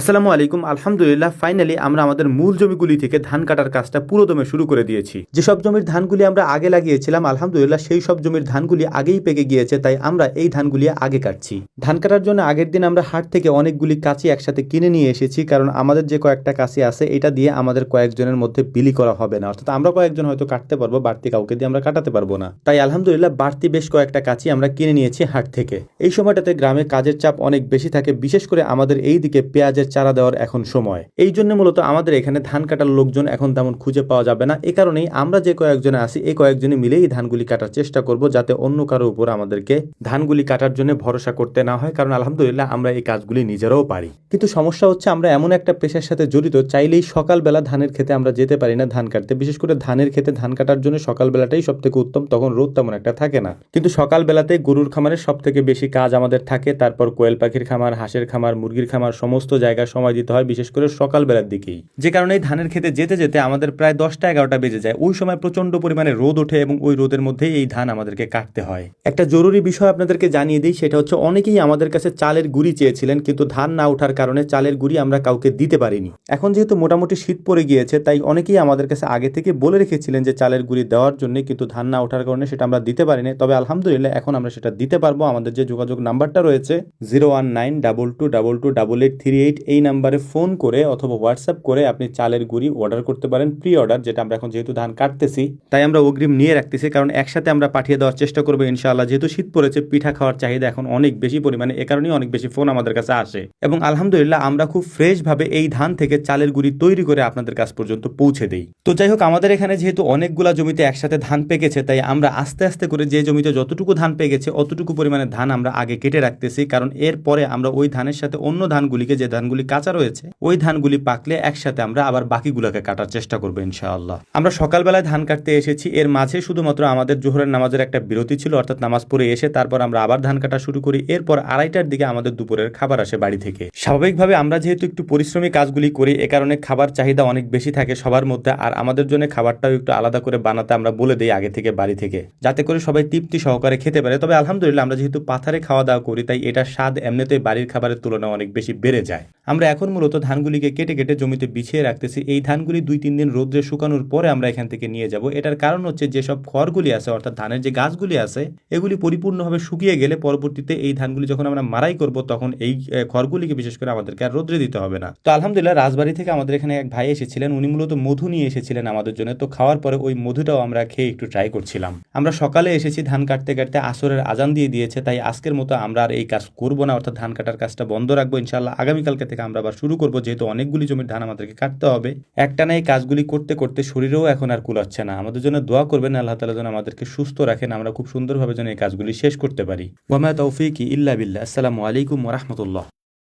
আসসালামু আলাইকুম। আলহামদুলিল্লাহ ফাইনালি আমরা আমাদের মূল জমিগুলি থেকে ধান কাটার কাজটা পুরোদমে শুরু করে দিয়েছি। যেসব জমির ধানগুলি আমরা আগে লাগিয়েছিলাম, আলহামদুলিল্লাহ সেই সব জমির ধানগুলি আগেই পেকে গিয়েছে, তাই আমরা এই ধানগুলি আগে কাটছি। ধান কাটার জন্য আগের দিন আমরা হাট থেকে অনেকগুলি কাঁচি একসাথে কিনে নিয়ে এসেছি, কারণ আমাদের যে কয়েকটা কাঁচি আছে, এটা দিয়ে আমাদের কয়েকজনের মধ্যে বিলি করা হবে না। অর্থাৎ আমরা কয়েকজন হয়তো কাটতে পারব, বাড়তি কাউকে দিয়ে আমরা কাটাতে পারব না। তাই আলহামদুলিল্লাহ বাড়তি বেশ কয়েকটা কাঁচি আমরা কিনে নিয়েছি হাট থেকে। এই সময়টাতে গ্রামে কাজের চাপ অনেক বেশি থাকে, বিশেষ করে আমাদের এই দিকে পেঁয়াজের চারা দেওয়ার এখন সময়। এই জন্য মূলত আমাদের এখানে ধান কাটার লোকজন এখন তেমন খুঁজে পাওয়া যাবে না। এ কারণেই আমরা যে কয়েকজনে আছি, এই কয়েকজনে মিলে এই ধানগুলি কাটার চেষ্টা করব যাতে অন্য কারও উপর আমাদেরকে ধানগুলি কাটার জন্য ভরসা করতে না হয়। কারণ আলহামদুলিল্লাহ আমরা এই কাজগুলি নিজেরাও পারি। কিন্তু সমস্যা হচ্ছে আমরা এমন একটা পেশার সাথে জড়িত, চাইলেই সকালবেলা ধানের খেতে আমরা যেতে পারি না ধান কাটতে। বিশেষ করে ধানের খেতে ধান কাটার জন্য সকালবেলাটাই সব থেকে উত্তম, তখন রোদ তেমন একটা থাকে না। কিন্তু সকালবেলাতে গরুর খামারের সব থেকে বেশি কাজ আমাদের থাকে। তারপর কোয়েল পাখির খামার, হাঁসের খামার, মুরগির খামার, সমস্ত জায়গায় সময় দিতে হয়, বিশেষ করে সকালবেলার দিকেই। যে কারণে এই ধানের খেতে যেতে যেতে আমাদের প্রায় দশটা এগারোটা বেজে যায়। ওই সময় প্রচণ্ড পরিমাণে রোদ ওঠে এবং ওই রোদের মধ্যেই এই ধান আমাদেরকে কাটতে হয়। একটা জরুরি বিষয় আপনাদেরকে জানিয়ে দিই, সেটা হচ্ছে অনেকেই আমাদের কাছে চালের গুড়ি চেয়েছিলেন, কিন্তু ধান না ওঠার কারণে চালের গুড়ি আমরা কাউকে দিতে পারিনি। এখন যেহেতু মোটামুটি শীত পড়ে গিয়েছে, তাই অনেকেই আমাদের কাছে আগে থেকে বলে রেখেছিলেন যে চালের গুড়ি দেওয়ার জন্য, কিন্তু ধান না ওঠার কারণে সেটা আমরা দিতে পারিনি। তবে আলহামদুলিল্লাহ এখন আমরা সেটা দিতে পারব। আমাদের যে যোগাযোগ নাম্বারটা রয়েছে, zero one nine double two double two double eight three eight এই নাম্বারে ফোন করে অথবা হোয়াটসঅ্যাপ করে আপনি চালের গুঁড়ি অর্ডার করতে পারেন প্রি অর্ডার যেটা আমরা এখন যেহেতু ধান কাটতেছি। তাই আমরা অগ্রিম নিয়ে রাখতেছি, কারণ একসাথে আমরা পাঠিয়ে দেওয়ার চেষ্টা করব ইনশাআল্লাহ। যেহেতু শীত পড়েছে, পিঠা খাওয়ার চাহিদা এখন অনেক বেশি পরিমাণে, এ কারণেই অনেক বেশি ফোন আমাদের কাছে আসে। এবং আলহামদুলিল্লাহ, আমরা খুব ফ্রেশ ভাবে এই ধান থেকে চালের গুঁড়ি তৈরি করে আপনাদের কাছ পর্যন্ত পৌঁছে দেই। তো যাই হোক, আমাদের এখানে যেহেতু অনেকগুলা জমিতে একসাথে ধান পেকেছে, তাই আমরা আস্তে আস্তে করে যে জমিতে যতটুকু ধান পেকেছে, অতটুকু পরিমাণে ধান আমরা আগে কেটে রাখতেছি। কারণ এরপরে আমরা ওই ধানের সাথে অন্য ধানগুলিকে যে ধানগুলি কাঁচা রয়েছে, ওই ধানগুলি পাকলে একসাথে আমরা আবার বাকিগুলোকে কাটার চেষ্টা করব ইনশাআল্লাহ। আমরা সকালবেলায় ধান কাটতে এসেছি, এর মাঝে শুধুমাত্র আমাদের জোহরের নামাজের একটা বিরতি ছিল, অর্থাৎ নামাজ পড়ে এসে তারপর আমরা আবার ধান কাটা শুরু করি, এরপর আড়াইটার দিকে আমাদের দুপুরের খাবার আসে বাড়ি থেকে। স্বাভাবিকভাবে আমরা যেহেতু একটু পরিশ্রমী কাজগুলি করি, এ কারণে খাবার চাহিদা অনেক বেশি থাকে সবার মধ্যে, আর আমাদের জন্য খাবারটাও একটু আলাদা করে বানাতে আমরা বলে দিই আগে থেকে বাড়ি থেকে। যাতে করে সবাই তৃপ্তি সহকারে খেতে পারে, তবে আলহামদুলিল্লাহ আমরা যেহেতু পাথারে খাওয়া দাওয়া করি, তাই এটা স্বাদ এমনিতেই বাড়ির খাবারের তুলনায় অনেক বেশি বেড়ে যায়। আমরা এখন মূলত ধানগুলিকে কেটে কেটে জমিতে বিছিয়ে রাখতেছি। এই ধানগুলি দুই তিন দিন রোদ্রে শুকানোর পরে আমরা এখান থেকে নিয়ে যাব। এটার কারণ হচ্ছে যেসব খড়গুলি আছে, অর্থাৎ ধানের যে গাছগুলি আছে, এগুলি পরিপূর্ণভাবে শুকিয়ে গেলে পরবর্তীতে এই ধানগুলি যখন আমরা মারাই করব, তখন এই খড়গুলিকে বিশেষ করে আমাদেরকে আর রোদ্রে দিতে হবে না। তো আলহামদুলিল্লাহ রাজবাড়ি থেকে আমাদের এখানে এক ভাই এসেছিলেন। উনি মূলত মধু নিয়ে এসেছিলেন আমাদের জন্য। তো খাওয়ার পরে ওই মধুটাও আমরা খেয়ে একটু ট্রাই করছিলাম। আমরা সকালে এসেছি ধান কাটতে কাটতে আসরের আজান দিয়ে দিয়েছে। তাই আজকের মতো আমরা আর এই কাজ করব না। অর্থাৎ ধান কাটার কাজটা বন্ধ রাখব। ইনশাল্লাহ আগামীকালকে থেকে আমরা আবার শুরু করব, যেহেতু অনেকগুলি জমির ধান আমাদেরকে কাটতে হবে। একটানা এই কাজগুলি করতে করতে শরীরেও এখন আর কুলাচ্ছে না। আমাদের জন্য দোয়া করবেন, আল্লাহ তালা যেন আমাদেরকে সুস্থ রাখেন, আমরা খুব সুন্দরভাবে যেন এই কাজগুলি শেষ করতে পারি। ওয়ামা তৌফিক ইল্লা বিল্লা আসসালামু আলাইকুম ওরহমতুল্লাহ